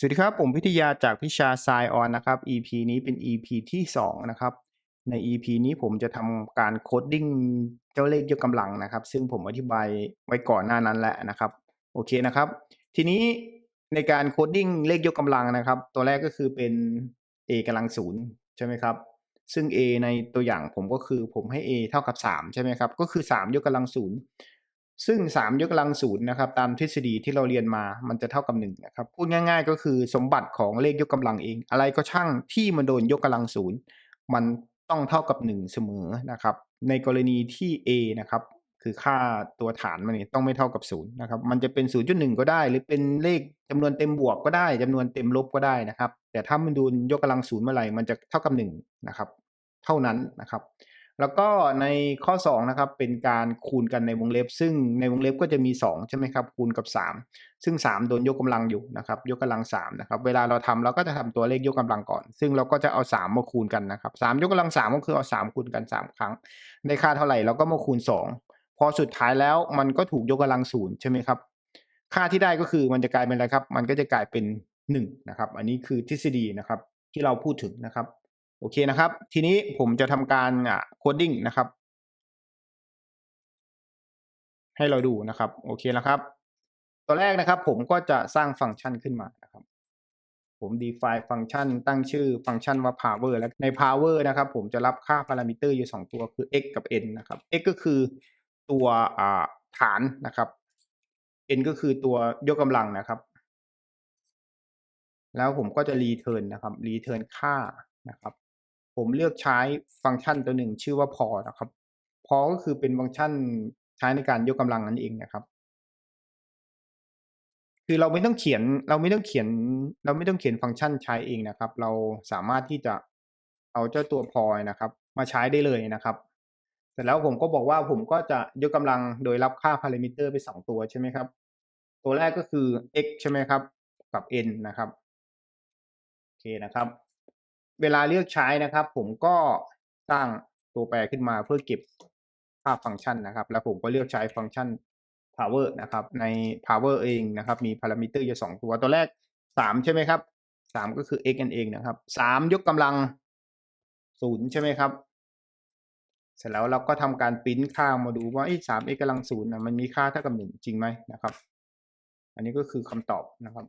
สวัสดีครับ ผมพิทยาจากพิชา s ายออนนะครับ EP นี้เป็น EP ที่ 2 นะครับ ใน EP นี้ผมจะทำการโคดดิ้งเจ้าเลขยกกำลังนะครับ ซึ่งผมอธิบายไว้ก่อนหน้านั้นแหละนะครับ โอเคนะครับ ทีนี้ในการโคดดิ้งเลขยกกำลังนะครับ ตัวแรกก็คือเป็น a กำลังศูนย์ใช่ไหมครับ ซึ่ง a ในตัวอย่างผมก็คือผมให้ a เท่ากับ 3 ใช่ไหมครับ ก็คือ 3 ยกกำลังศูนย์ ซึ่ง 3 ยกกำลังศูนย์นะครับตามทฤษฎีที่เราเรียนมามันจะเท่ากับ1นะครับพูดง่าย ๆ ก็คือสมบัติของเลขยกกำลังเอง อะไรก็ช่างที่มันโดนยกกำลังศูนย์มันต้องเท่ากับ 1 เสมอนะครับ ในกรณีที่ a นะครับคือค่าตัวฐานมันนี่ต้องไม่เท่ากับ0นะครับมันจะเป็น 0.1 ก็ได้ หรือเป็นเลขจำนวนเต็มบวกก็ได้จำนวนเต็มลบก็ได้นะครับ แต่ถ้ามันโดนยกกำลังศูนย์เมื่อไหร่มันจะเท่ากับ1นะครับเท่านั้นนะครับ แล้วก็ในข้อ2นะครับเป็นการคูณกันในวงเล็บ ซึ่งในวงเล็บก็จะมี2ใช่ไหมครับคูณกับ 3 ซึ่ง 3 โดนยกกำลังอยู่นะครับยกกำลัง3นะครับเวลาเราทำเราก็จะทำตัวเลขยกกำลังก่อน ซึ่งเราก็จะเอา 3 มาคูณกันนะครับ3ยกกำลัง 3 ก็คือเอา 3 คูณกัน 3 ครั้ง ได้ค่าเท่าไหร่เราก็มาคูณ 2 พอสุดท้ายแล้วมันก็ถูกยกกำลังศูนย์ใช่ไหมครับค่าที่ได้ก็คือมันจะกลายเป็นอะไรครับ มันก็จะกลายเป็น1นะครับอันนี้คือทฤษฎีนะครับที่เราพูดถึงนะครับ โอเคนะครับ ทีนี้ผมจะทำการโคดดิ้งนะครับ ให้เราดูนะครับ โอเคนะครับ ตัวแรกนะครับผมก็จะสร้างฟังก์ชันขึ้นมานะครับ ผม define ฟังก์ชันตั้งชื่อฟังก์ชันว่า power และใน power นะครับ ผมจะรับค่าพารามิเตอร์อยู่ 2 ตัวคือ x กับ n นะครับ x ก็คือตัวฐานนะครับ n ก็คือตัวยกกำลังนะครับ แล้วผมก็จะ return นะครับ return ค่านะครับ ผมเลือกใช้ฟังก์ชันตัวหนึ่งชื่อว่าพอนะครับพอก็คือเป็นฟังก์ชันใช้ในการยกกำลังนั่นเองนะครับ คือเราไม่ต้องเขียนเราไม่ต้องเขียน เราไม่ต้องเขียนฟังก์ชันใช้เองนะครับ เราสามารถที่จะเอาเจ้าตัวพอนะครับ มาใช้ได้เลยนะครับเสร็จแล้วผมก็บอกว่าผมก็จะยกกำลังโดยรับค่าพารามิเตอร์ไปสองตัวใช่ไหมครับ ตัวแรกก็คือ x ใช่ไหมครับ กับ n นะครับโอเคนะครับ เวลาเลือกใช้นะครับ ผมก็สร้างตัวแปรขึ้นมาเพื่อเก็บค่าฟังก์ชันนะครับ แล้วผมก็เลือกใช้ฟังก์ชัน power นะครับ ใน power เองนะครับ มีพารามิเตอร์อยู่สองตัว ตัวแรกสามใช่ไหมครับสามก็คือ x นั่นเองนะครับสามยกกำลังศูนย์ใช่ไหมครับ เสร็จแล้วเราก็ทำการปริ้นค่ามาดูว่าไอ้สาม x กำลังศูนย์นะมันมีค่าเท่ากับหนึ่งจริงไหมนะครับ อันนี้ก็คือคำตอบนะครับ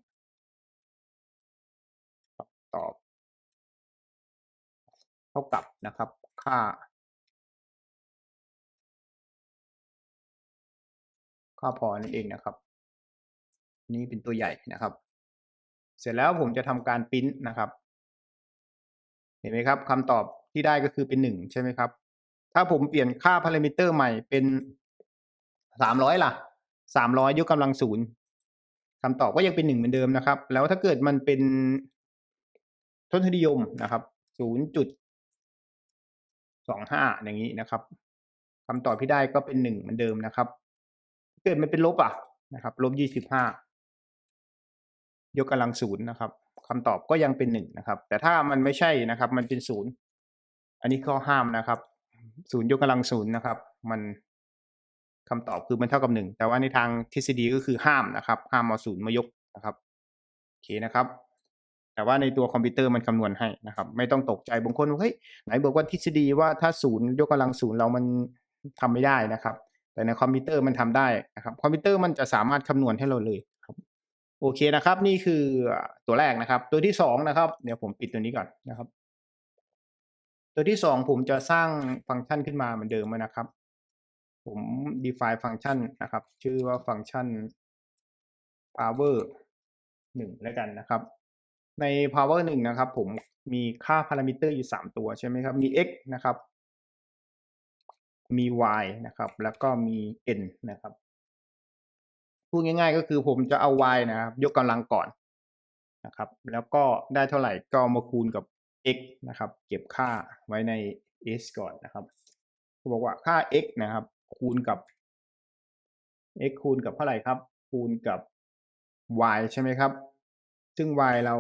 ตอบ ท่ากับนะครับค่า ค่าพอนั่นเองนะครับ นี่เป็นตัวใหญ่นะครับ เสร็จแล้วผมจะทำการปริ้นนะครับ เห็นไหมครับคำตอบที่ได้ก็คือเป็นหนึ่งใช่ไหมครับ ถ้าผมเปลี่ยนค่าพารามิเตอร์ใหม่เป็นสามร้อยล่ะสามร้อยยกกำลังศูนย์คำตอบก็ยังเป็นหนึ่งเหมือนเดิมนะครับ แล้วถ้าเกิดมันเป็นทศนิยมนะครับศูนย์จุด สองห้าอย่างนี้นะครับคำตอบที่ได้ก็เป็นหนึ่งเหมือนเดิมนะครับ เกิดมันเป็นลบอะนะครับลบยี่สิบห้ายกกำลังศูนย์นะครับคำตอบก็ยังเป็นหนึ่งนะครับ แต่ถ้ามันไม่ใช่นะครับ มันเป็นศูนย์อันนี้ข้อห้ามนะครับศูนย์ยกกำลังศูนย์นะครับ มันคำตอบคือมันเท่ากับหนึ่งแต่ว่าในทางทฤษฎีก็คือห้ามนะครับ ห้ามเอาศูนย์มายกนะครับโอเคนะครับ แต่ว่าในตัวคอมพิวเตอร์มันคำนวณให้นะครับ ไม่ต้องตกใจบางคนเฮ้ยไหนบอกว่าทฤษฎีว่าถ้าศูนย์ยกกำลังศูนย์เรามันทำไม่ได้นะครับ แต่ในคอมพิวเตอร์มันทำได้นะครับ คอมพิวเตอร์มันจะสามารถคำนวณให้เราเลยครับ โอเคนะครับ นี่คือตัวแรกนะครับ ตัวที่สองนะครับ เดี๋ยวผมปิดตัวนี้ก่อนนะครับ ตัวที่สองผมจะสร้างฟังก์ชันขึ้นมาเหมือนเดิมนะครับ ผม define ฟังก์ชันนะครับ ชื่อว่าฟังก์ชัน power หนึ่งแล้วกันนะครับ ใน power หนึ่งนะครับผมมีค่าพารามิเตอร์อยู่สามตัวใช่ไหมครับ มี x นะครับ มี y นะครับ แล้วก็มี n นะครับ พูดง่ายๆก็คือผมจะเอา y นะครับ ยกกำลังก่อนนะครับ แล้วก็ได้เท่าไหร่ก็มาคูณกับ x นะครับ เก็บค่าไว้ใน s ก่อนนะครับเขาบอกว่าค่า x นะครับ คูณกับ x คูณกับเท่าไหร่ครับ คูณกับ y ใช่ไหมครับ ซึ่ง y เรา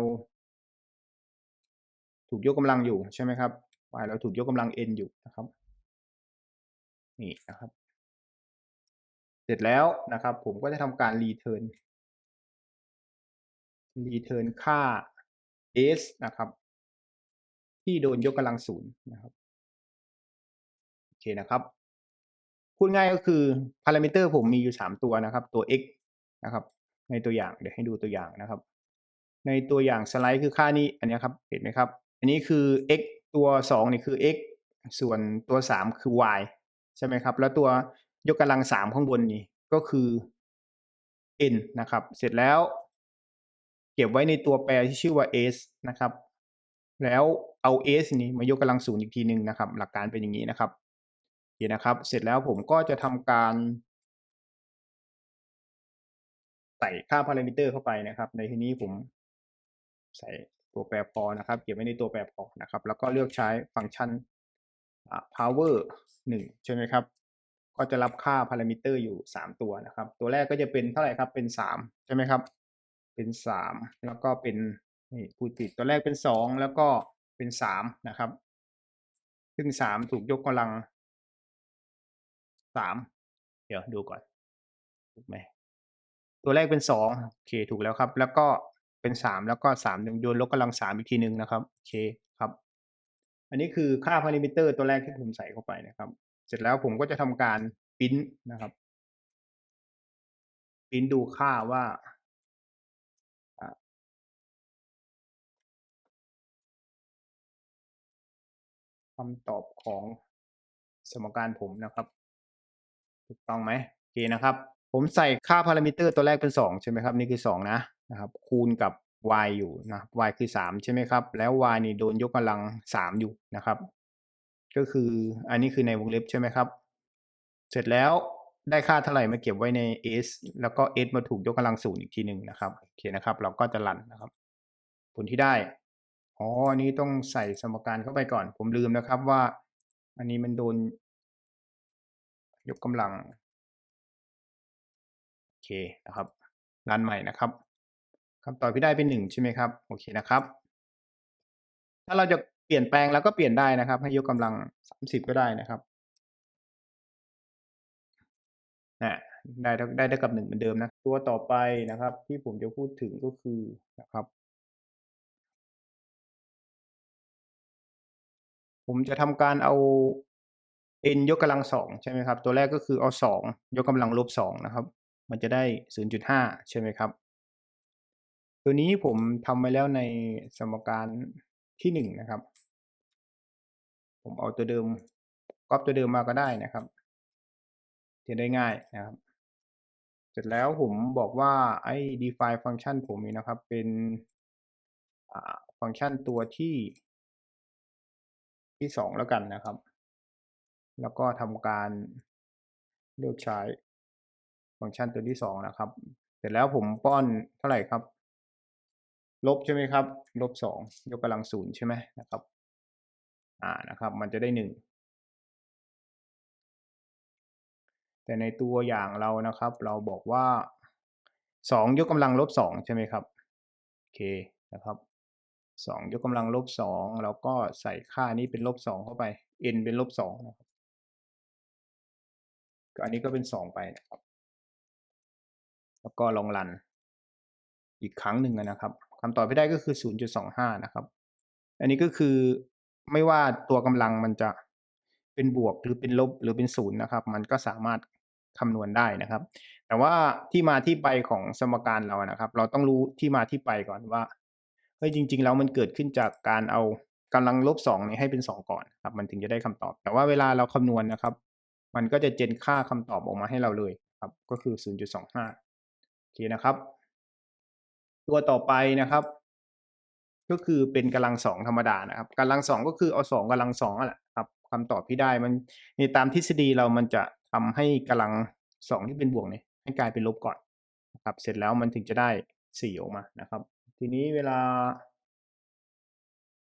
ถูกยกกำลังอยู่ใช่ไหมครับ y เราถูกยกกำลัง n อยู่นะครับ นี่นะครับ เสร็จแล้วนะครับ ผมก็จะทำการ return return ค่า s นะครับ ที่โดนยกกำลังศูนย์นะครับโอเคนะครับพูดง่ายก็คือพารามิเตอร์ผมมีอยู่สามตัวนะครับ ตัว x นะครับ ในตัวอย่างเดี๋ยวให้ดูตัวอย่างนะครับ ในตัวอย่างสไลด์คือค่านี้อันนี้ครับ เห็นไหมครับ อันนี้คือ x ตัวสองนี่คือ x ส่วนตัวสามคือ y ใช่ไหมครับ แล้วตัวยกกำลังสามข้างบนนี่ก็คือ n นะครับ เสร็จแล้ว เก็บไว้ในตัวแปรที่ชื่อว่า s นะครับ แล้วเอา s นี้มายกกำลังศูนย์อีกทีหนึ่งนะครับ หลักการเป็นอย่างนี้นะครับโอเคนะครับ เสร็จแล้วผมก็จะทำการ ใส่ค่าพารามิเตอร์เข้าไปนะครับ ในที่นี้ผมใส่ ตัวแปรพอนะครับ เก็บไว้ในตัวแปรพอนะครับ แล้วก็เลือกใช้ฟังก์ชัน power 1 ใช่ไหมครับ ก็จะรับค่าพารามิเตอร์อยู่ 3 ตัวนะครับ ตัวแรกก็จะเป็นเท่าไหร่ครับ เป็น 3 ใช่ไหมครับ เป็น 3 แล้วก็เป็นนี่พูดผิดตัวแรกเป็น 2 แล้วก็เป็น 3 นะครับ ซึ่ง 3 ถูกยกกำลัง 3 เดี๋ยวดูก่อน ถูกไหม ตัวแรกเป็น 2 โอเค ถูกแล้วครับ แล้วก็ เป็น 3 แล้วก็3โยนลบกำลัง3อีกทีหนึ่งนะครับโอเคครับ อันนี้คือค่าพารามิเตอร์ตัวแรกที่ผมใส่เข้าไปนะครับ เสร็จแล้วผมก็จะทำการพิมพ์นะครับพิมพ์ดูค่าว่าคำตอบของสมการผมนะครับ ถูกต้องไหมโอเคนะครับ ผมใส่ค่าพารามิเตอร์ตัวแรกเป็น 2 ใช่ไหมครับ นี่คือ 2 นะนะครับคูณกับ y อยู่นะ y คือ 3 ใช่ไหมครับ แล้ว y นี่โดนยกกำลัง 3 อยู่นะครับ ก็คืออันนี้คือในวงเล็บใช่ไหมครับ เสร็จแล้วได้ค่าเท่าไหร่มาเก็บไว้ใน s แล้วก็ s มาถูกยกกำลังศูนย์อีกทีหนึ่งนะครับโอเคนะครับ เราก็จะรันนะครับ ผลที่ได้อ๋ออันนี้ต้องใส่สมการเข้าไปก่อน ผมลืมนะครับว่า อันนี้มันโดน ยกกำลัง เคนะครับรันใหม่นะครับคำตอบที่ได้เป็นหนึ่งใช่ไหมครับโอเคนะครับ ถ้าเราจะเปลี่ยนแปลงแล้วก็เปลี่ยนได้นะครับ ให้ยกกำลังสามสิบก็ได้นะครับนะได้ได้เท่ากับหนึ่งเหมือนเดิมนะตัวต่อไปนะครับ ที่ผมจะพูดถึงก็คือนะครับ ผมจะทำการเอา n ยกกำลังสองใช่ไหมครับ ตัวแรกก็คือเอาสองยกกำลังลบสองนะครับ มันจะได้ศูนย์จุดห้าใช่ไหมครับ ตัวนี้ผมทำไว้แล้วในสมการที่หนึ่งนะครับ ผมเอาตัวเดิมก๊อปตัวเดิมมาก็ได้นะครับจะได้ง่ายนะครับ เสร็จแล้วผมบอกว่าไอ้ define ฟังก์ชันผมนี่นะครับ เป็นฟังก์ชันตัวที่ที่สองแล้วกันนะครับ แล้วก็ทำการเลือกใช้ ฟังก์ชันตัวที่สองนะครับ เสร็จแล้วผมป้อนเท่าไหร่ครับ ลบใช่ไหมครับ ลบสองยกกำลังศูนย์ใช่ไหมนะครับ อ่านะครับ มันจะได้หนึ่งแต่ในตัวอย่างเรานะครับ เราบอกว่าสองยกกำลังลบสองใช่ไหมครับโอเคนะครับสองยกกำลังลบสองแล้วก็ใส่ค่านี้เป็นลบสองเข้าไป n เป็นลบสองนะครับอันนี้ก็เป็นสองไปนะครับ แล้วก็ลองรัน อีกครั้งหนึ่งนะครับคำตอบที่ได้ก็คือ 0.25 นะครับ อันนี้ก็คือไม่ว่าตัวกำลังมันจะเป็นบวกหรือเป็นลบหรือเป็นศูนย์นะครับ มันก็สามารถคำนวณได้นะครับ แต่ว่าที่มาที่ไปของสมการเรานะครับ เราต้องรู้ที่มาที่ไปก่อนว่าเฮ้ยจริง ๆ แล้วมันเกิดขึ้นจากการเอากำลังลบสองนี้ให้เป็นสองก่อนครับ มันถึงจะได้คำตอบ แต่ว่าเวลาเราคำนวณนะครับ มันก็จะเจนค่าคำตอบออกมาให้เราเลยครับ ก็คือ 0.25 อเคนะครับ ตัวต่อไปนะครับ ก็คือเป็นกำลังสองธรรมดานะครับกำลังสองก็คือเอาสองกำลังสองแหละครับคำตอบที่ได้มันในตามทฤษฎีเรามันจะทำให้กำลังสองที่เป็นบวกเนี่ยให้กลายเป็นลบก่อนนะครับ เสร็จแล้วมันถึงจะได้สี่ออกมานะครับ ทีนี้เวลา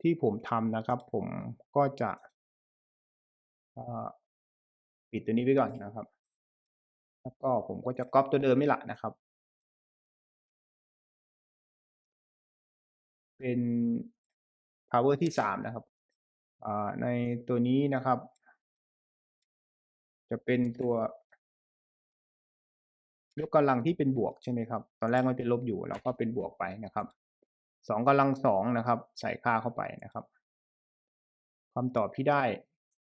ที่ผมทำนะครับ ผมก็จะปิดตัวนี้ไว้ก่อนนะครับ แล้วก็ผมก็จะก๊อปตัวเดิมนี่ละนะครับ เป็น power ที่สามนะครับในตัวนี้นะครับ จะเป็นตัวยกกำลังที่เป็นบวกใช่ไหมครับ ตอนแรกมันเป็นลบอยู่แล้วก็เป็นบวกไปนะครับสองกำลังสองนะครับ ใส่ค่าเข้าไปนะครับคำตอบที่ได้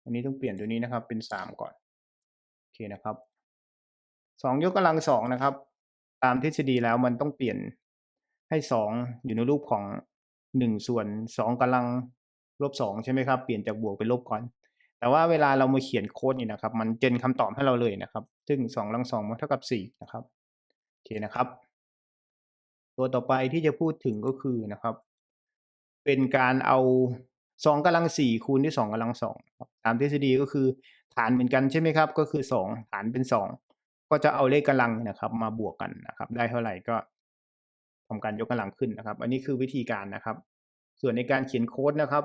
อันนี้ต้องเปลี่ยนตัวนี้นะครับ เป็นสามก่อนโอเคนะครับสองยกกำลังสองนะครับ ตามทฤษฎีแล้วมันต้องเปลี่ยนให้สองอยู่ในรูปของ หนึ่งส่วนสองกำลังลบสองใช่ไหมครับ เปลี่ยนจากบวกเป็นลบก่อน แต่ว่าเวลาเรามาเขียนโค้ดนี่นะครับ มันเจนคำตอบให้เราเลยนะครับ ซึ่งสองกำลังสองมันเท่ากับสี่นะครับโอเคนะครับ ตัวต่อไปที่จะพูดถึงก็คือนะครับ เป็นการเอาสองกำลังสี่คูณด้วยสองกำลังสองตามทฤษฎีก็คือฐานเหมือนกันใช่ไหมครับ ก็คือสองฐานเป็นสองก็จะเอาเลขกำลังนะครับ มาบวกกันนะครับ ได้เท่าไหร่ก็ ทำการยกกำลังขึ้นนะครับ อันนี้คือวิธีการนะครับ ส่วนในการเขียนโค้ดนะครับ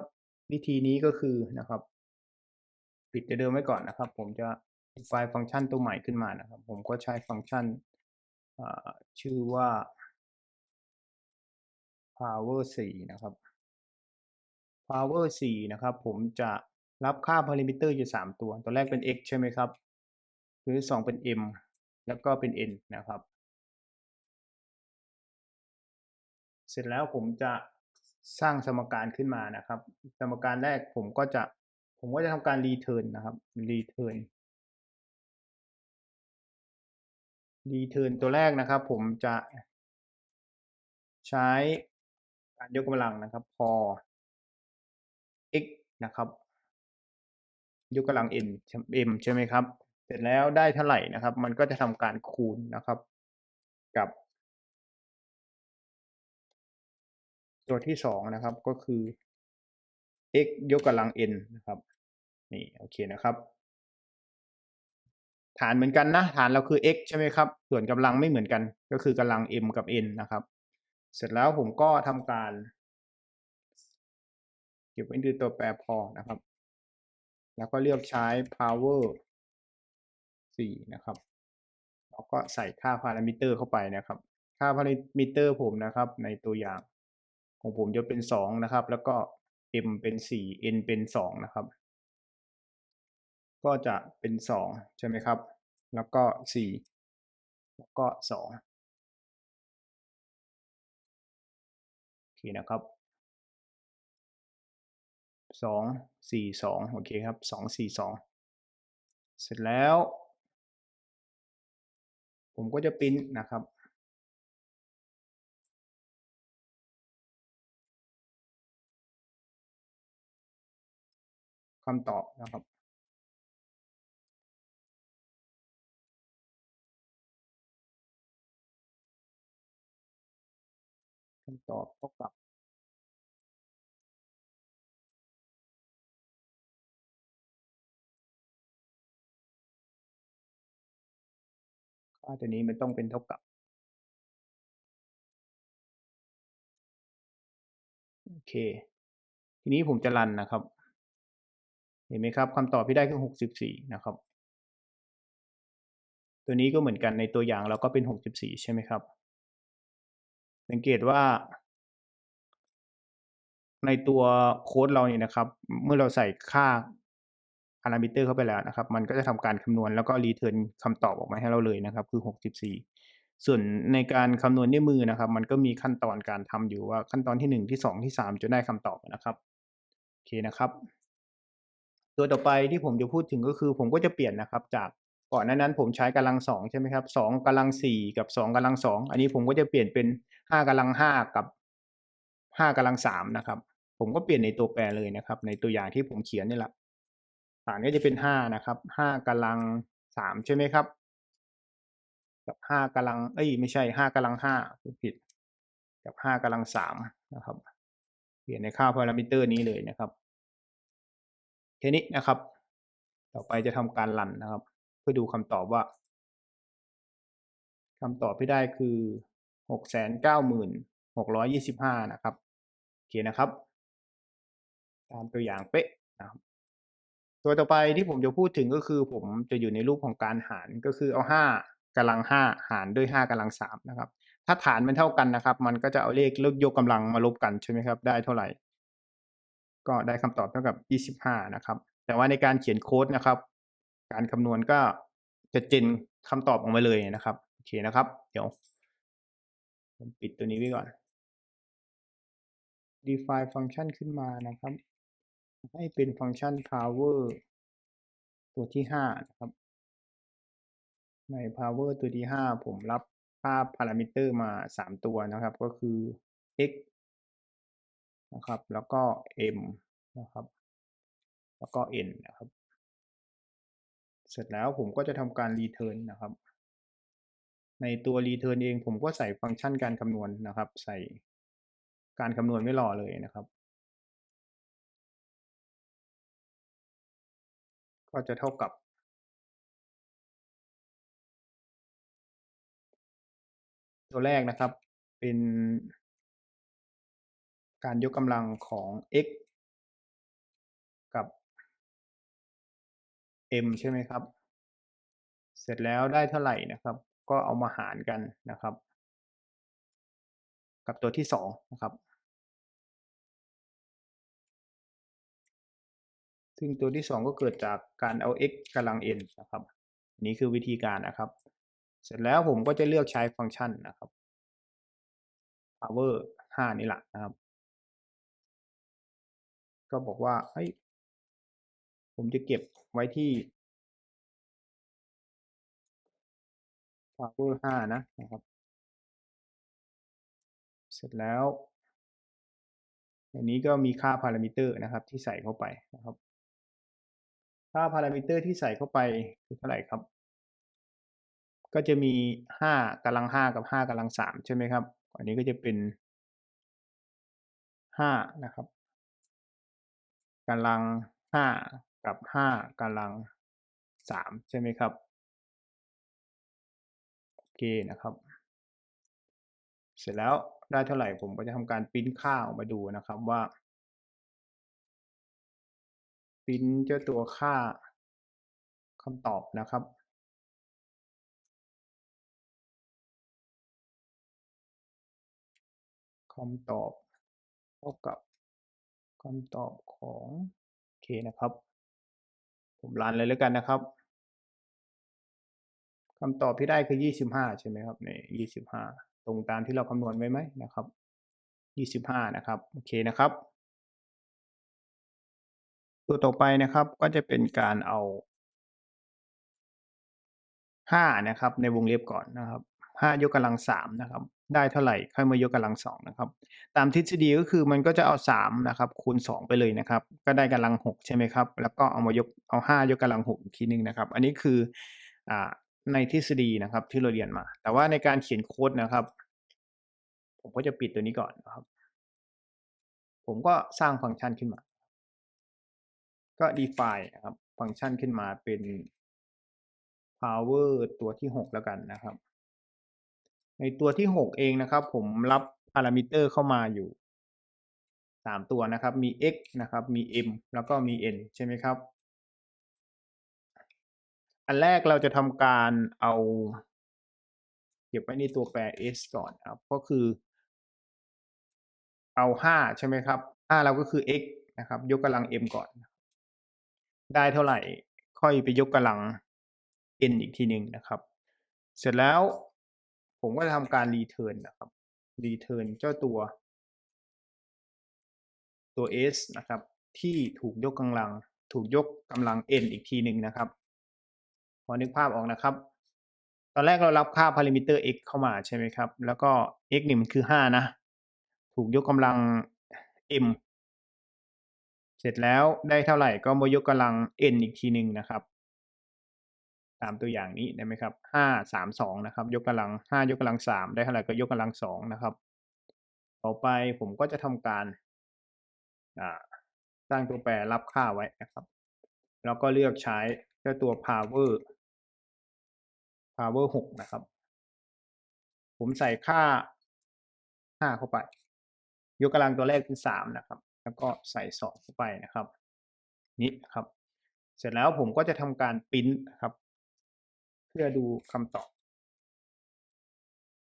วิธีนี้ก็คือนะครับ ปิดเดิมไว้ก่อนนะครับ ผมจะไฟล์ฟังก์ชันตัวใหม่ขึ้นมานะครับ ผมก็ใช้ฟังก์ชันชื่อว่า power 4นะครับ power 4นะครับ ผมจะรับค่า parameter อยู่ 3 ตัว ตัวแรกเป็น x ใช่ไหมครับคือ2เป็น m แล้วก็เป็น n นะครับ เสร็จแล้วผมจะสร้างสมการขึ้นมานะครับ สมการแรกผมก็จะผมก็จะทำการ return นนะครับ return return ตัวแรกนะครับ ผมจะใช้การยกกำลังนะครับ พอ x นะครับ ยกกำลัง n m ใช่ไหมครับ เสร็จแล้วได้เท่าไหร่นะครับ มันก็จะทำการคูณนะครับ กับ ตัวที่สองนะครับก็คือ x ยกกำลัง n นะครับ นี่โอเคนะครับ ฐานเหมือนกันนะ ฐานเราคือ x ใช่ไหมครับ ส่วนกำลังไม่เหมือนกัน ก็คือกำลัง m กับ n นะครับ เสร็จแล้วผมก็ทำการ เก็บไว้ดูตัวแปรพอนะครับ แล้วก็เลือกใช้ power 4 นะครับ แล้วก็ใส่ค่าพารามิเตอร์เข้าไปนะครับ ค่าพารามิเตอร์ผมนะครับ ในตัวอย่าง ของผมจะเป็น2นะครับ แล้วก็ m เป็น4 n เป็น2นะครับ ก็จะเป็น2ใช่ไหมครับ แล้วก็4แล้วก็2โอเคนะครับสองสี่สองโอเคครับสองสี่สองเสร็จแล้ว ผมก็จะปริ้นนะครับ คำตอบนะครับ คำตอบเท่ากับค่าตัวนี้มันต้องเป็นเท่ากับ โอเค ทีนี้ผมจะรันนะครับ เห็นไหมครับคำตอบที่ได้คือหกสิบสี่นะครับ ตัวนี้ก็เหมือนกันในตัวอย่างเราก็เป็นหกสิบสี่ใช่ไหมครับ สังเกตว่า ในตัวโค้ดเราเนี่ยนะครับ เมื่อเราใส่ค่าพารามิเตอร์เข้าไปแล้วนะครับ มันก็จะทำการคำนวณแล้วก็รีเทิร์นคำตอบออกมาให้เราเลยนะครับ คือ 64 ส่วนในการคำนวณด้วยมือนะครับ มันก็มีขั้นตอนการทำอยู่ว่าขั้นตอนที่ 1 ที่ 2 ที่ 3จะได้คำตอบนะครับ โอเคนะครับ ตัวต่อไปที่ผมจะพูดถึงก็คือ ผมก็จะเปลี่ยนนะครับ จากก่อนหน้านั้นผมใช้กำลังสองใช่ไหมครับสองกำลังสี่กับสองกำลังสองอันนี้ผมก็จะเปลี่ยนเป็นห้ากำลังห้ากับห้ากำลังสามนะครับ ผมก็เปลี่ยนในตัวแปรเลยนะครับ ในตัวอย่างที่ผมเขียนนี่แหละฐานก็จะเป็นห้านะครับห้ากำลังสามใช่ไหมครับ กับห้ากำลัง เอ้ย ไม่ใช่ห้ากำลังห้าผิด กับห้ากำลังสามนะครับ เปลี่ยนในค่าพารามิเตอร์นี้เลยนะครับ ทีนี้นะครับ ต่อไปจะทำการรันนะครับ เพื่อดูคำตอบว่าคำตอบที่ได้คือหกแสนเก้าหมื่นหกร้อยยี่สิบห้านะครับโอเคนะครับ ตามตัวอย่างเป๊ะนะครับ ตัวต่อไปที่ผมจะพูดถึงก็คือ ผมจะอยู่ในรูปของการหารก็คือเอาห้ากำลังห้าหารด้วยห้ากำลังสามนะครับ ถ้าฐานมันเท่ากันนะครับ มันก็จะเอาเลขลบยกกำลังมาลบกันใช่ไหมครับ ได้เท่าไหร่ ก็ได้คำตอบเท่ากับยี่สิบห้านะครับ แต่ว่าในการเขียนโค้ดนะครับ การคำนวณก็จะเจนคำตอบออกมาเลยนะครับ โอเคนะครับ เดี๋ยวผมปิดตัวนี้ไว้ก่อน define ฟังก์ชันขึ้นมานะครับ ให้เป็นฟังก์ชัน power ตัวที่ห้านะครับ ใน power ตัวที่ห้าผมรับค่าพารามิเตอร์มาสามตัวนะครับ ก็คือ x นะครับ แล้วก็ m นะครับ แล้วก็ n นะครับ เสร็จแล้วผมก็จะทำการ return นะครับ ในตัว return เองผมก็ใส่ฟังก์ชันการคำนวณนะครับ ใส่การคำนวณไม่รอเลยนะครับ ก็จะเท่ากับตัวแรกนะครับเป็น การยกกำลังของ x กับ m ใช่ไหมครับ เสร็จแล้วได้เท่าไหร่นะครับ ก็เอามาหารกันนะครับ กับตัวที่สองนะครับ ซึ่งตัวที่สองก็เกิดจากการเอา x กำลัง n นะครับ นี่คือวิธีการนะครับ เสร็จแล้วผมก็จะเลือกใช้ฟังก์ชันนะครับ power ห้านี่แหละนะครับ ก็บอกว่าเฮ้ยผมจะเก็บไว้ที่ power ห้านะนะครับ เสร็จแล้ว อันนี้ก็มีค่าพารามิเตอร์นะครับที่ใส่เข้าไปนะครับ ค่าพารามิเตอร์ที่ใส่เข้าไปคือเท่าไหร่ครับ ก็จะมีห้ากำลังห้ากับห้ากำลังสามใช่ไหมครับ อันนี้ก็จะเป็นห้านะครับ กำลังห้ากับห้ากำลังสามใช่ไหมครับโอเคนะครับ เสร็จแล้วได้เท่าไหร่ผมก็จะทำการปริ้นค่าออกมาดูนะครับว่าปริ้นเจ้าตัวค่าคำตอบนะครับคำตอบเท่ากับ คำตอบของโอเคนะครับ ผมรันเลยแล้วกันนะครับคำตอบที่ได้คือยี่สิบห้าใช่ไหมครับนี่ยยี่สิบห้าตรงตามที่เราคำนวณไว้ไหมนะครับยี่สิบห้านะครับ โอเคนะครับ ตัวต่อไปนะครับ ก็จะเป็นการเอาห้านะครับ ในวงเล็บก่อนนะครับห้ายกกำลังสามนะครับ ได้เท่าไหร่ค่อยมายกกำลังสองนะครับ ตามทฤษฎีก็คือมันก็จะเอาสามนะครับคูณสองไปเลยนะครับ ก็ได้กำลังหกใช่ไหมครับ แล้วก็เอามายกเอาห้ายกกำลังหกอีกทีหนึ่งนะครับ อันนี้คืออ่าในทฤษฎีนะครับที่เราเรียนมา แต่ว่าในการเขียนโค้ดนะครับ ผมก็จะปิดตัวนี้ก่อนนะครับ ผมก็สร้างฟังก์ชันขึ้นมา ก็ define นะครับ ฟังก์ชันขึ้นมาเป็น power ตัวที่หกแล้วกันนะครับ ในตัวที่หกเองนะครับ ผมรับพารามิเตอร์เข้ามาอยู่สามตัวนะครับ มี x นะครับ มี m แล้วก็มี n ใช่ไหมครับ อันแรกเราจะทำการเอาเก็บไว้ในตัวแปร s ก่อนครับ ก็คือ เอาห้าใช่ไหมครับห้าเราก็คือ x นะครับ ยกกำลัง m ก่อน ได้เท่าไหร่ค่อยไปยกกำลัง n อีกทีหนึ่งนะครับ เสร็จแล้ว ผมก็จะทำการ return นนะครับ return เจ้าตัว ตัว s นะครับ ที่ถูกยกกำลัง ถูกยกกำลัง n อีกทีหนึ่งนะครับ พอนึกภาพออกนะครับ ตอนแรกเรารับค่าพารามิเตอร์ x เข้ามาใช่ไหมครับ แล้วก็ x นี่มันคือห้านะ ถูกยกกำลัง m เสร็จแล้วได้เท่าไหร่ก็มายกกำลัง n อีกทีหนึ่งนะครับ ตามตัวอย่างนี้ได้ไหมครับห้าสามสองนะครับ ยกกำลังห้ายกกำลังสามได้เท่าไหร่ก็ยกกำลังสองนะครับ ต่อไปผมก็จะทำการสร้างตัวแปรรับค่าไว้นะครับ แล้วก็เลือกใช้เจ้าตัว power power หกนะครับ ผมใส่ค่าห้าเข้าไป ยกกำลังตัวแรกเป็นสามนะครับ แล้วก็ใส่สองเข้าไปนะครับ นี้ครับ เสร็จแล้วผมก็จะทำการปริ้นครับ เพื่อดูคำตอบ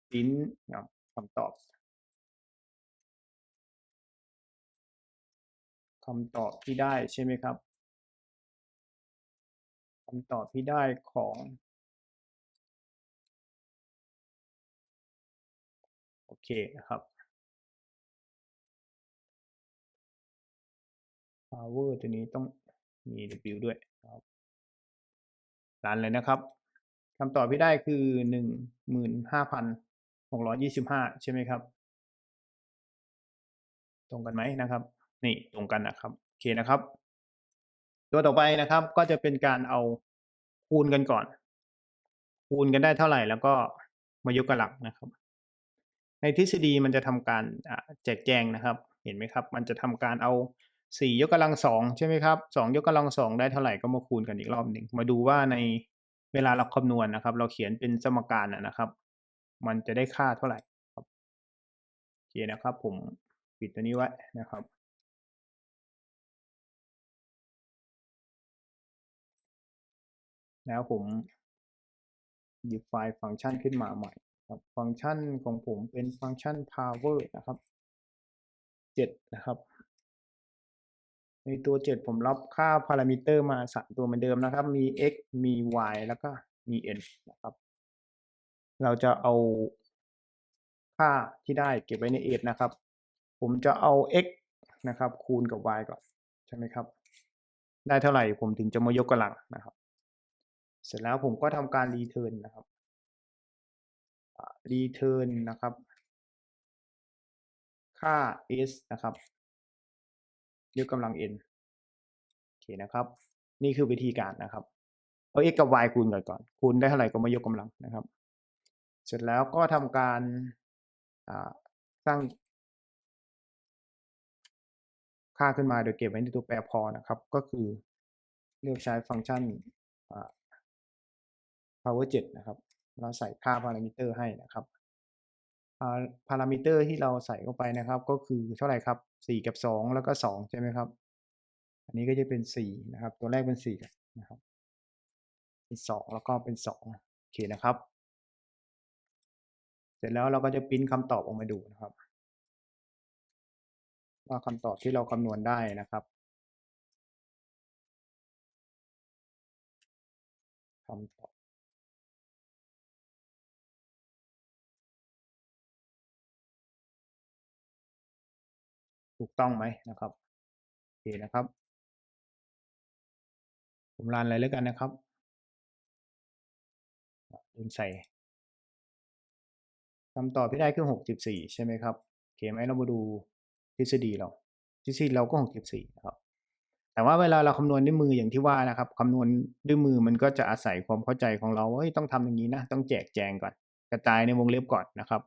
ปริ้นคำตอบคำตอบที่ได้ใช่ไหมครับคำตอบที่ได้ของ โอเคนะครับ power ตัวนี้ต้องมี w ด้วยครับรันเลยนะครับ คำตอบที่ได้คือหนึ่งหมื่นห้าพันหกร้อยี่สิบห้าใช่ไหมครับ ตรงกันไหมนะครับ นี่ตรงกันนะครับโอเคนะครับ ตัวต่อไปนะครับก็จะเป็นการเอาคูณกันก่อน คูณกันได้เท่าไหร่แล้วก็มายกกำลังนะครับ ในทฤษฎีมันจะทำการแจกแจงนะครับ เห็นไหมครับ มันจะทำการเอาสี่ยกกำลังสองใช่ไหมครับสองยกกำลังสองได้เท่าไหร่ก็มาคูณกันอีกรอบหนึ่งมาดูว่าใน เวลาเราคำนวณนะครับ เราเขียนเป็นสมการนะครับ มันจะได้ค่าเท่าไหร่ครับโอเคนะครับ ผมปิดตัวนี้ไว้นะครับแล้วผมหยิบไฟล์ฟังก์ชันขึ้นมาใหม่ครับ ฟังก์ชันของผมเป็นฟังก์ชัน power นะครับเจ็ดนะครับ ในตัวเจ็ดผมรับค่าพารามิเตอร์มาสามตัวเหมือนเดิมนะครับ มี x มี y แล้วก็มี n นะครับ เราจะเอาค่าที่ได้เก็บไว้ใน s นะครับ ผมจะเอา x นะครับ คูณกับ y ก่อน ใช่ไหมครับ ได้เท่าไหร่ผมถึงจะมายกกำลังนะครับ เสร็จแล้วผมก็ทำการรีเทิร์นนะครับรีเทิร์นนะครับ ค่า s นะครับ ยกกำลัง n โอเคนะครับ นี่คือวิธีการนะครับ เอา x กับ y คูณกันก่อน คูณได้เท่าไหร่ก็มายกกำลังนะครับ เสร็จแล้วก็ทำการสร้างค่าขึ้นมาโดยเก็บไว้ในตัวแปรพอนะครับ ก็คือเลือกใช้ฟังก์ชัน power 7 นะครับ เราใส่ค่าพารามิเตอร์ให้นะครับ พารามิเตอร์ที่เราใส่เข้าไปนะครับ ก็คือเท่าไหร่ครับสี่กับสองแล้วก็สองใช่ไหมครับ อันนี้ก็จะเป็นสี่นะครับ ตัวแรกเป็นสี่นะครับเป็นสองแล้วก็เป็นสองโอเคนะครับ เสร็จแล้วเราก็จะพิมพ์คำตอบออกมาดูนะครับ ว่าคำตอบที่เราคำนวณได้นะครับคำตอบ ถูกต้องไหมนะครับโอเคนะครับ ผมรันอะไรแล้วกันนะครับลืมใส่คำตอบที่ได้คือหกสิบสี่ใช่ไหมครับโอเคไหมเรามาดูทฤษฎีเราทฤษฎีเราก็หกสิบสี่ครับแต่ว่าเวลาเราคำนวณด้วยมืออย่างที่ว่านะครับคำนวณด้วยมือมันก็จะอาศัยความเข้าใจของเราว่าต้องทำอย่างนี้นะ ต้องแจกแจงก่อน กระจายในวงเล็บก่อนนะครับ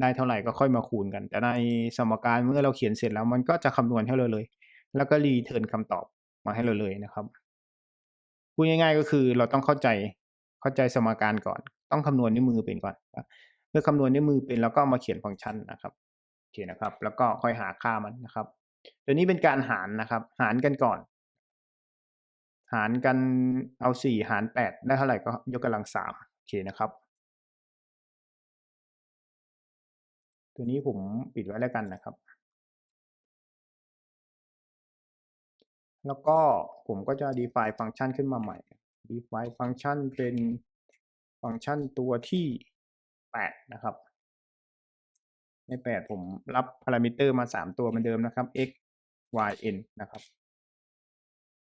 ได้เท่าไหร่ก็ค่อยมาคูณกัน แต่ในสมการเมื่อเราเขียนเสร็จแล้วมันก็จะคำนวณให้เราเลย แล้วก็รีเทิร์นคำตอบมาให้เราเลยนะครับพูดง่ายๆก็คือเราต้องเข้าใจเข้าใจสมการก่อน ต้องคำนวณด้วยมือเป็นก่อนเมื่อคำนวณด้วยมือเป็นแล้วก็มาเขียนฟังก์ชันนะครับโอเคนะครับ แล้วก็ค่อยหาค่ามันนะครับตัวนี้เป็นการหารนะครับ หารกันก่อน หารกันเอาสี่หารแปดได้เท่าไหร่ก็ยกกำลังสามโอเคนะครับ ตัวนี้ผมปิดไว้แล้วกันนะครับ แล้วก็ผมก็จะ define ฟังก์ชันขึ้นมาใหม่ define ฟังก์ชันเป็นฟังก์ชันตัวที่ 8 นะครับ ใน 8 ผมรับพารามิเตอร์มา 3 ตัวเหมือนเดิมนะครับ x y n นะครับ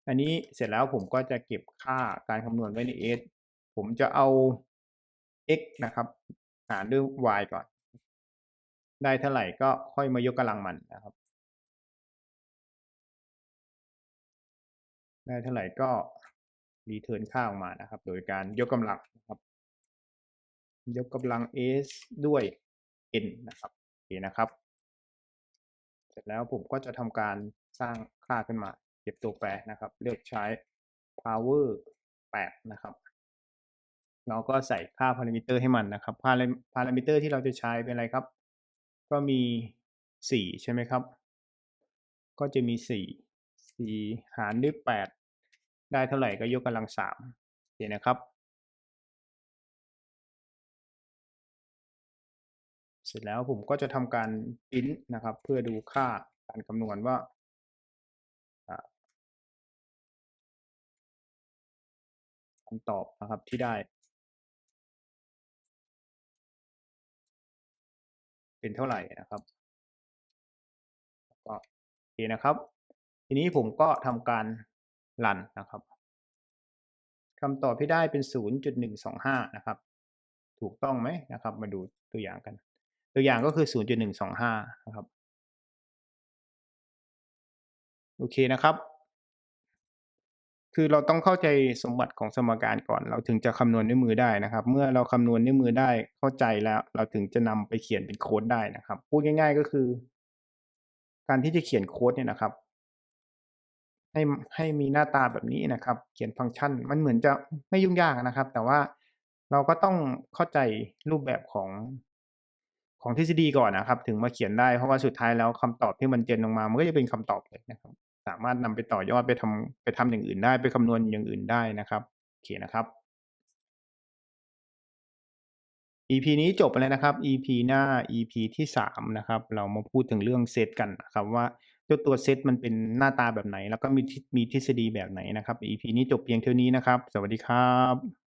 อันนี้เสร็จแล้วผมก็จะเก็บค่าการคำนวณไว้ใน s ผมจะเอา x นะครับ หารด้วย y ก่อน ได้เท่าไหร่ก็ค่อยมายกกำลังมันนะครับ ได้เท่าไหร่ก็รีเทิร์นค่าออกมานะครับ โดยการยกกำลังนะครับ ยกกำลัง s ด้วย n นะครับโอเคนะครับ เสร็จแล้วผมก็จะทำการสร้างค่าขึ้นมา เก็บตัวแปรนะครับ เลือกใช้ power 8 นะครับเราก็ใส่ค่าพารามิเตอร์ให้มันนะครับพารามิเตอร์ที่เราจะใช้เป็นอะไรครับ ก็มีสี่ใช่ไหมครับ ก็จะมีสี่สี่หารด้วยแปดได้เท่าไหร่ก็ยกกำลังสามเห็นนะครับ เสร็จแล้วผมก็จะทำการพิมพ์นะครับ เพื่อดูค่าการคำนวณว่าคำตอบนะครับที่ได้ เป็นเท่าไหร่นะครับก็โอเคนะครับ ทีนี้ผมก็ทำการรันนะครับคำตอบที่ได้เป็น 0.125 นะครับ ถูกต้องไหมนะครับ มาดูตัวอย่างกัน ตัวอย่างก็คือ 0.125 นะครับ โอเคนะครับ คือเราต้องเข้าใจสมบัติของสมการก่อน เราถึงจะคำนวณด้วยมือได้นะครับ เมื่อเราคำนวณด้วยมือได้เข้าใจแล้ว เราถึงจะนำไปเขียนเป็นโค้ดได้นะครับ พูดง่าย ๆ ก็คือ การที่จะเขียนโค้ดเนี่ยนะครับ ให้ให้มีหน้าตาแบบนี้นะครับ เขียนฟังก์ชัน มันเหมือนจะไม่ยุ่งยากนะครับ แต่ว่าเราก็ต้องเข้าใจรูปแบบของของทฤษฎีก่อนนะครับ ถึงมาเขียนได้เพราะว่าสุดท้ายแล้วคำตอบที่มันเจนออกมา มันก็จะเป็นคำตอบเลยนะครับ สามารถนำไปต่อยอดไปทำไปทำอย่างอื่นได้ ไปคำนวณอย่างอื่นได้นะครับโอเคนะครับ EP นี้จบไปแล้วนะครับ EP หน้า EP ที่3นะครับ เรามาพูดถึงเรื่องเซตกันนะครับ ว่าเจ้าตัวเซตมันเป็นหน้าตาแบบไหน แล้วก็มีมีทฤษฎีแบบไหนนะครับ EP นี้จบเพียงเท่านี้นะครับ สวัสดีครับ